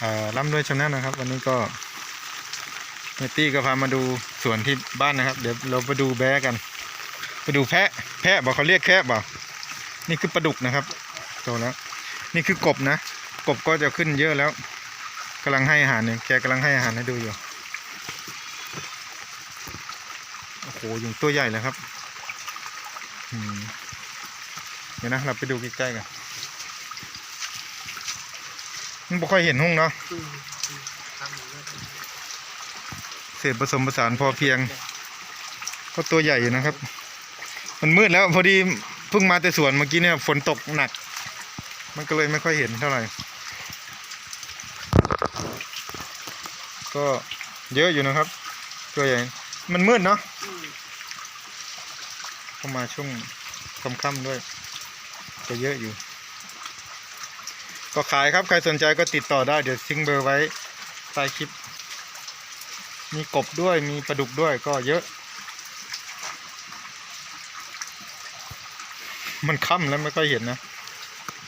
เอ่อร่ำรวยชำนาญนะครับ วันนี้ก็เนตตี้ก็พามาดูสวนที่บ้านนะครับ เดี๋ยวเราไปดูแบะกัน ไปดูแพะ แพะบอกเขาเรียกแพะบอกนี่คือปลาดุกนะครับโตแล้ว นี่คือกบนะ กบก็จะขึ้นเยอะแล้วกำลังให้อาหารเนี่ยแกกำลังให้อาหารให้ดูอยู่โอ้โหอยุงตัวใหญ่เลยครับเดี๋ยวนะเราไปดูใกล้ๆกัน มันไม่ค่อยเห็นหุ้งเนาะเศษผสมผสานพอเพียง ก็ตัวใหญ่อยู่นะครับ มันมืดแล้วพอดีเพิ่งมาแต่สวนเมื่อกี้เนี่ยฝนตกหนัก มันก็เลยไม่ค่อยเห็นเท่าไหร่ ก็เยอะอยู่นะครับ ตัวใหญ่ มันมืดเนาะเข้ามาช่วงค่ำๆด้วยจะเยอะอยู่ ก็ขายครับใครสนใจก็ติดต่อได้เดี๋ยวทิ้งเบอร์ไว้ใต้คลิป มีกบด้วยมีปลาดุกด้วยก็เยอะ มันค่ำแล้วไม่ค่อยเห็นนะ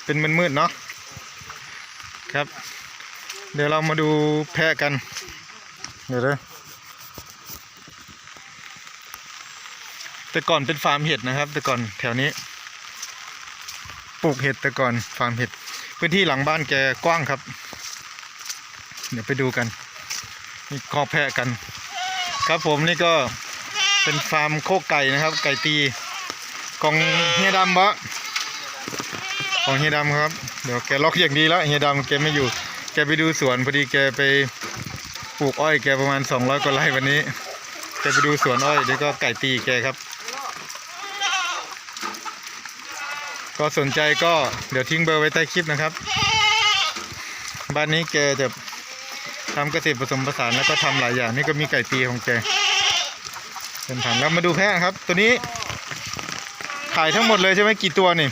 เป็นมันมืดๆเนาะครับ เดี๋ยวเรามาดูแพะกัน เดี๋ยวเลแต่ก่อนเป็นฟาร์มเห็ดนะครับ แต่ก่อนแถวนี้ ปลูกเห็ดแต่ก่อนฟาร์มเห็ด พื้นที่หลังบ้านแกกว้างครับ เดี๋ยวไปดูกันนี่คอแพะกัน ครับผมนี่ก็เป็นฟาร์มโคกไก่นะครับ ไก่ตีของเฮียดำบะของเฮียดำครับ เดี๋ยวแกล็อกอย่างดีแล้วเฮียดำแกไม่อยู่ แกไปดูสวนพอดีแกไปปลูกอ้อยแกประมาณ200กว่าไร่วันนี้แกไปดูสวนอ้อยเดี๋ยวก็ไก่ตีแกครับ ก็สนใจก็เดี๋ยวทิ้งเบอร์ไว้ใต้คลิปนะครับ บ้านนี้แกจะทำเกษตรผสมผสานแล้วก็ทำหลายอย่างนี่ก็มีไก่ตีของแกเป็นผันแล้วมาดูแพะครับ ตัวนี้ ขายทั้งหมดเลยใช่ไหมกี่ตัวนี่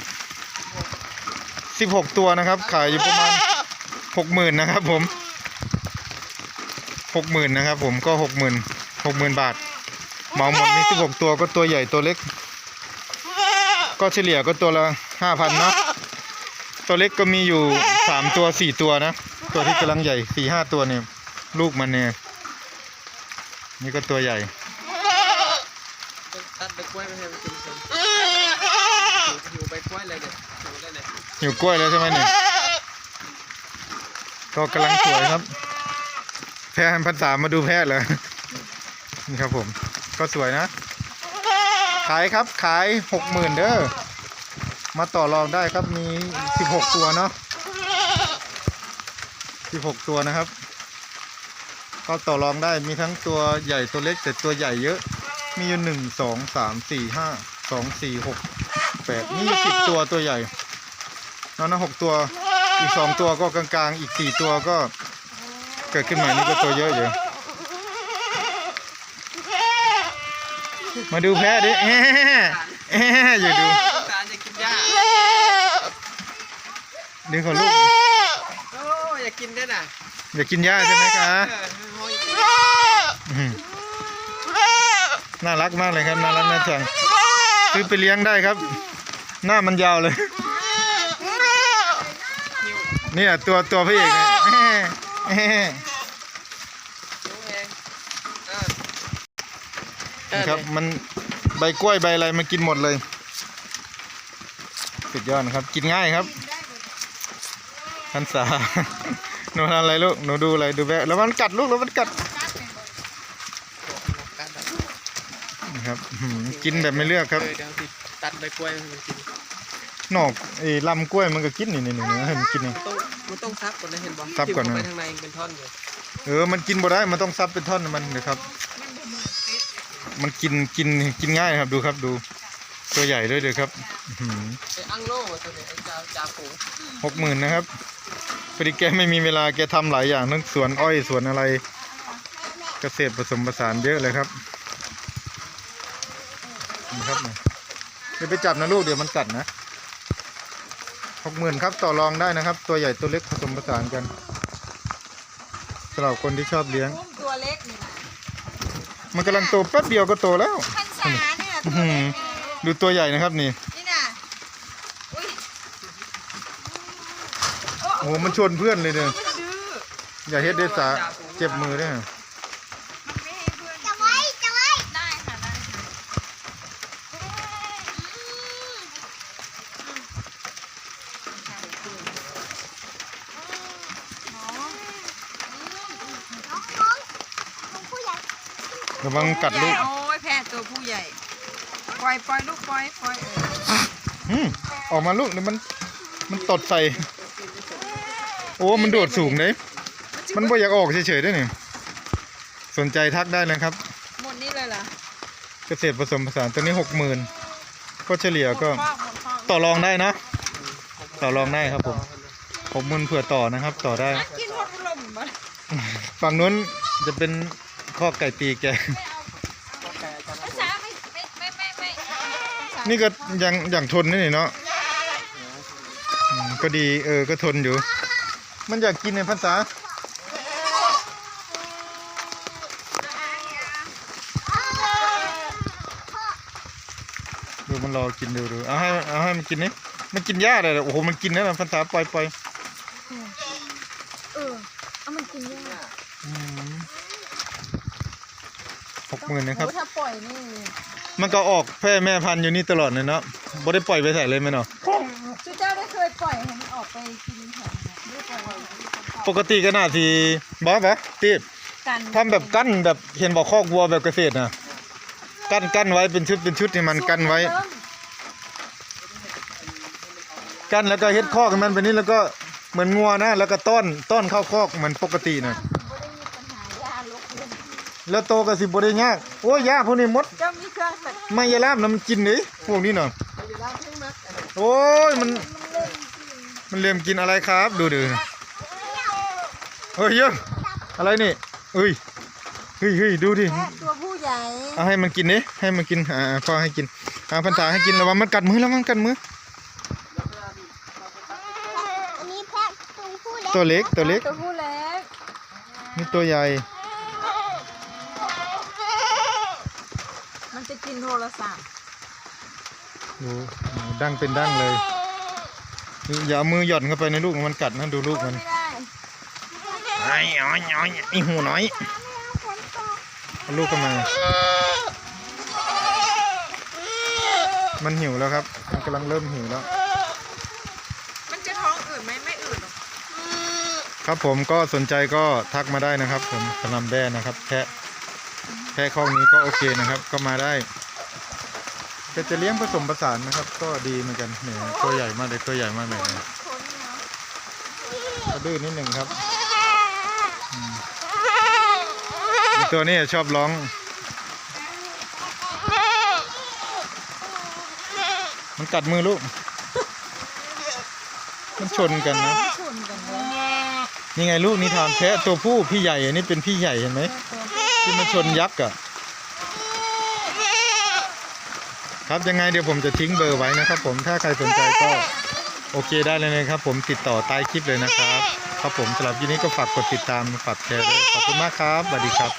สิบหกตัวนะครับ ขายอยู่ประมาณหกหมื่นนะครับ ผมหกหมื่นนะครับ ผมก็หกหมื่นหกหมื่นบาทเหมาหมดมีสิบหกตัวก็ตัวใหญ่ตัวเล็ก ก็เฉลี่ยก็ตัวละ ห้าพันเนาะตัวเล็กก็มีอยู่สามตัวสี่ตัวนะ ตัวที่กำลังใหญ่สี่ห้าตัวเนี่ย ลูกมันเนี่ย นี่ก็ตัวใหญ่ต้องตัดใบกล้วยไม่ให้มันกินเสริมหิวใบกล้วยเลยเนี่ยหิวได้เลยหิวกล้วยแล้วใช่ไหมเนี่ยก็กำลังสวยครับ แพะพันสามมาดูแพะเลยนี่ครับผม ก็สวยนะ ขายครับขายหกหมื่นเด้อ มาต่อรองได้ครับมีสิบหกตัวเนาะสิบหกตัวนะครับ ก็ต่อรองได้มีทั้งตัวใหญ่ตัวเล็กแต่ตัวใหญ่เยอะ มีอยู่หนึ่งสองสามสี่ห้าสองสี่หกแปดมีสิบตัวตัวใหญ่นั่นนะหกตัวอีกสองตัวก็กลางๆ อีกสี่ตัวก็เกิดขึ้นใหม่นี่ก็ตัวเยอะอยู่มาดูแพะดิแอะแอะอยู่ดู ตาจะกินหญ้า ดึงของลูกโอ้อยากกินได้น่ะอยากกินหญ้าใช่ไหมคะเออโอ้ยอื้อหือน่ารักมากเลยครับน่ารักน่าชังซื้อไปเลี้ยงได้ครับ หน้ามันยาวเลย หิวเนี่ยตัวตัวพระเอกเนี่ยแอะแอะหิวเองเออเออนะครับมันใบกล้วยใบอะไรมันกินหมดเลยสุดยอดนะครับ กินง่ายครับ พันษาหนูทำอะไรลูกหนูดูอะไรดูแบะแล้วมันกัดลูกแล้วมันกัดนะครับอื้อหือกินแบบไม่เลือกครับเออเดี๋ยวสิตัดใบกล้วยให้มันกินนอกไอ้ลำกล้วยมันก็กินนี่นี่นี่ให้มันกินนี่มันต้องมันต้องซับก่อนนะเห็นบ่ซับก่อนนะทิ่มเข้าไปทางในเป็นท่อนอยู่เออ มันกินบ่ได้ มันต้องซับเป็นท่อนมันนะครับ มันกินกินกินง่ายครับดูครับดู ตัวใหญ่ด้วยเลยครับไอ้อังโล่ตัวเนี้ไอ้จ่าจ่าฝูง หกหมื่นนะครับ พอดีแกไม่มีเวลาแกทำหลายอย่างทั้งสวนอ้อยสวนอะไร เกษตรผสมผสานเยอะเลยครับนี่ครับนี่เดี๋ยวไปจับนะลูกเดี๋ยวมันกัดนะหกหมื่นครับต่อรองได้นะครับ ตัวใหญ่ตัวเล็กผสมผสานกันสำหรับคนที่ชอบเลี้ยงอุ้มตัวเล็กนี่นะมันกำลังโตแป๊บเดียวก็โตแล้วพันษาเนี่ยอื้ตัอวหือเล็กดูตัวใหญ่นะครับนี่ นี่น่ะอุ้ย โอ้โหมันชนเพื่อนเลยเนี่ยมันดื้ออย่าเฮ็ดเด็ดสาเจ็บมือเด้วยมันไม่ให้เพื่อนจะไว้จะไว้ได้ค่ะได้ค่ะน้องน้องน้องผู้ใหญ่ระวังกัดลูก โอ้ยแพ้ตัวผู้ใหญ่ ปล่อยปล่อยลูกปล่อยปล่อยเออ อืมออกมาลูกเดี๋ยวมัน มันตดใส่ โอ้มันโดดสูงเลยมันบ่อยากออกเฉยๆด้วยนี่สนใจทักได้นะครับ หมดนี่เลยเหรอเกษตรผสมผสานตัวนี้หกหมื่นก็เฉลี่ยก็หมดคอกหมดคอกต่อรองได้นะ ต่อรองได้ครับผมหกหมื่นเผื่อต่อนะครับ ต่อได้อะกินหมดลมมาฝั่งนู้นจะเป็นข้อไก่ตีแกภาษาไม่ไม่ไม่ไม่ไม่ภาษานี่ก็ยังยังทนนี่เนาะอืมก็ดีเออก็ทนอยู่ มันอยากกินในภาษาดูมันรอกินดูดูเอาให้เอาให้มันกินนี่มันกินหญ้าเลยเหรอโอ้โหมันกินนะภาษาปล่อยปล่อยเออเอามันกินยังไงหกหมื่นนะครับโอ้ถ้าปล่อยนี่มันก็ออกแพร่แม่พันธุ์อยู่นี่ตลอดเลยเนาะบ่ได้ปล่อยไปใส่เลยไหมเนาะชื่อเจ้าได้เคยปล่อยให้มันออกไปกินแถวนี้ได้ปล่อยให้ ปกติก็น่าที่บอสปะตีบกันทำแบบกั้นแบบเห็นบอกคอกวัวแบบเกษตรนะกั้นกั้นไว้เป็นชุดเป็นชุดให้มันกั้นไว้เริ่มกั้นแล้วก็เฮ็ดคอกให้มันไปนี่แล้วก็เหมือนงัวนะ แล้วก็ต้อนต้อนเข้าคอกเหมือนปกตินะบ่ได้มีปัญหายาลกเล่นแล้วโตก็สิบ่ได้ยากโอ้ยยาพวกนี้หมดเจ้ามีเครื่องตัดไม่ยาลามนะมันกินนี่พวกนี้เนาะเวลาเพิ่งมักอันนั้นโอ้ยมันมันเล่นจริงมันเลียมกินอะไรครับ ดูดู เฮ้ยเยอะอะไรนี่เอ้ยเฮ้ยเฮ้ยดูดิแค่ตัวผู้ใหญ่เอาให้มันกินดิให้มันกินอ่าพ่อให้กินอาพันธาให้กินระวังมันกัดมือระวังกัดมืออันนี้แพะตัวผู้เล็กตัวเล็กตัวเล็กตัวผู้เล็กนี่ตัวใหญ่ มันจะกินโทรศัพท์ดูดั้งเป็นดั้งเลยนี่อย่าเอามือหย่อนเข้าไปในลูกมันกัดนะดูลูกมันไม่ได้ ไอ้อ้อยอ้อยไอ้หูน้อยลูกเข้ามา มันหิวแล้วครับ มันกำลังเริ่มหิวแล้ว มันจะท้องอืดไหมไม่อืดหรอกครับผมก็สนใจก็ทักมาได้นะครับ ผมสำหรับแด้นะครับ แพะแพะข้องนี้ก็โอเคนะครับ ก็มาได้แต่จะเลี้ยงผสมผสานนะครับ ก็ดีเหมือนกันเนี่ยตัวใหญ่มากเลยตัวใหญ่มากเลยนะคนเนาะก็ดื้อนิดหนึ่งครับอืมอีก ตัวนี้ชอบร้อง มันกัดมือลูก มันชนกันนะ นี่ไงลูกนิทานแพะตัวผู้พี่ใหญ่อันนี้เป็นพี่ใหญ่เห็นไหมที่มันชนยักษ์อะครับยังไงเดี๋ยวผมจะทิ้งเบอร์ไว้นะครับ ผมถ้าใครสนใจก็โอเคได้เลยนะครับ ผมติดต่อใต้คลิปเลยนะครับครับผมสำหรับทีนี้ก็ฝากกดติดตามฝากแชร์ด้วยขอบคุณมากครับสวัสดีครับ